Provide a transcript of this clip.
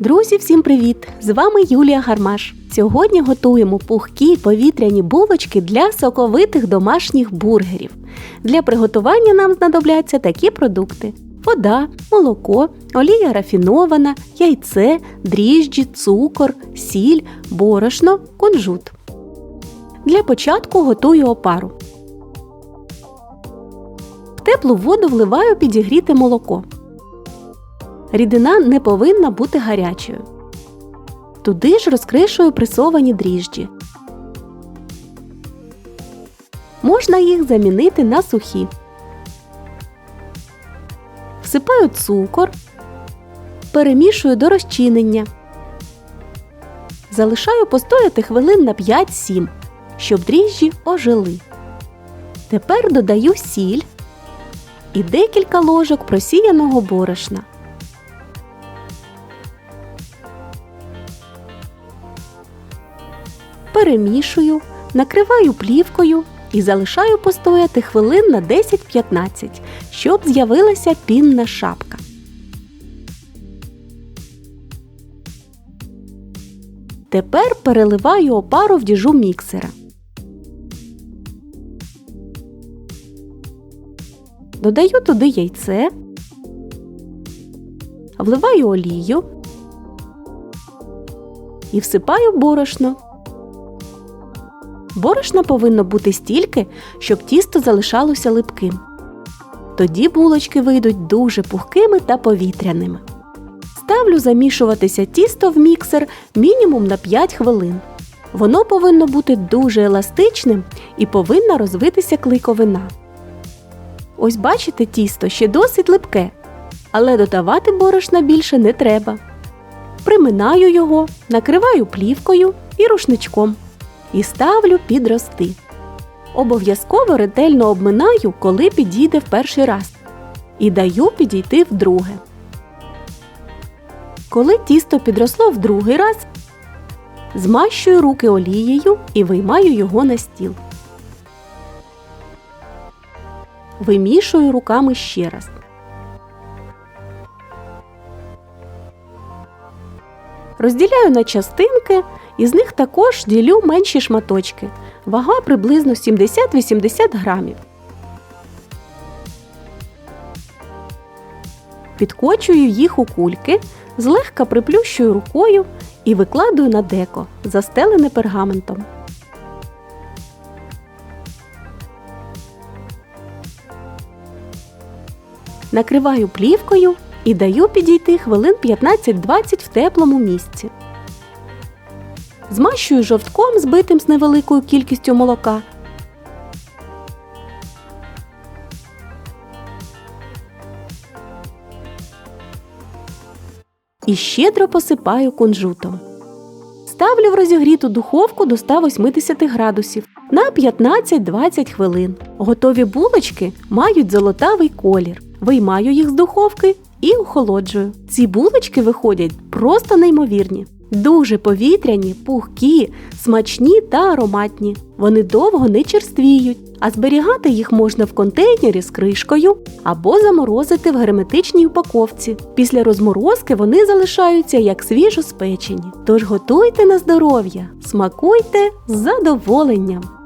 Друзі, всім привіт! З вами Юлія Гармаш. Сьогодні готуємо пухкі повітряні булочки для соковитих домашніх бургерів. Для приготування нам знадобляться такі продукти: вода, молоко, олія рафінована, яйце, дріжджі, цукор, сіль, борошно, кунжут. Для початку готую опару. В теплу воду вливаю підігріте молоко. Рідина не повинна бути гарячою. Туди ж розкришую пресовані дріжджі. Можна їх замінити на сухі. Всипаю цукор. Перемішую до розчинення. Залишаю постояти хвилин на 5-7, щоб дріжджі ожили. Тепер додаю сіль і декілька ложок просіяного борошна. Перемішую, накриваю плівкою і залишаю постояти хвилин на 10-15, щоб з'явилася пінна шапка. Тепер переливаю опару в діжу міксера. Додаю туди яйце, вливаю олію і всипаю борошно. Борошна повинно бути стільки, щоб тісто залишалося липким. Тоді булочки вийдуть дуже пухкими та повітряними. Ставлю замішуватися тісто в міксер мінімум на 5 хвилин. Воно повинно бути дуже еластичним і повинна розвитися клейковина. Ось бачите, тісто ще досить липке, але додавати борошна більше не треба. Приминаю його, накриваю плівкою і рушничком і ставлю підрости. Обов'язково ретельно обминаю, коли підійде в перший раз, і даю підійти вдруге. Коли тісто підросло в другий раз, змащую руки олією і виймаю його на стіл. Вимішую руками ще раз. Розділяю на частинки із них також ділю менші шматочки. Вага приблизно 70-80 грамів. Підкочую їх у кульки, злегка приплющую рукою і викладую на деко, застелене пергаментом. Накриваю плівкою і даю підійти хвилин 15-20 в теплому місці. Змащую жовтком, збитим з невеликою кількістю молока. І щедро посипаю кунжутом. Ставлю в розігріту духовку до 180 градусів на 15-20 хвилин. Готові булочки мають золотавий колір. Виймаю їх з духовки і охолоджую. Ці булочки виходять просто неймовірні. Дуже повітряні, пухкі, смачні та ароматні. Вони довго не черствіють, а зберігати їх можна в контейнері з кришкою або заморозити в герметичній упаковці. Після розморозки вони залишаються як свіжо спечені. Тож готуйте на здоров'я, смакуйте з задоволенням!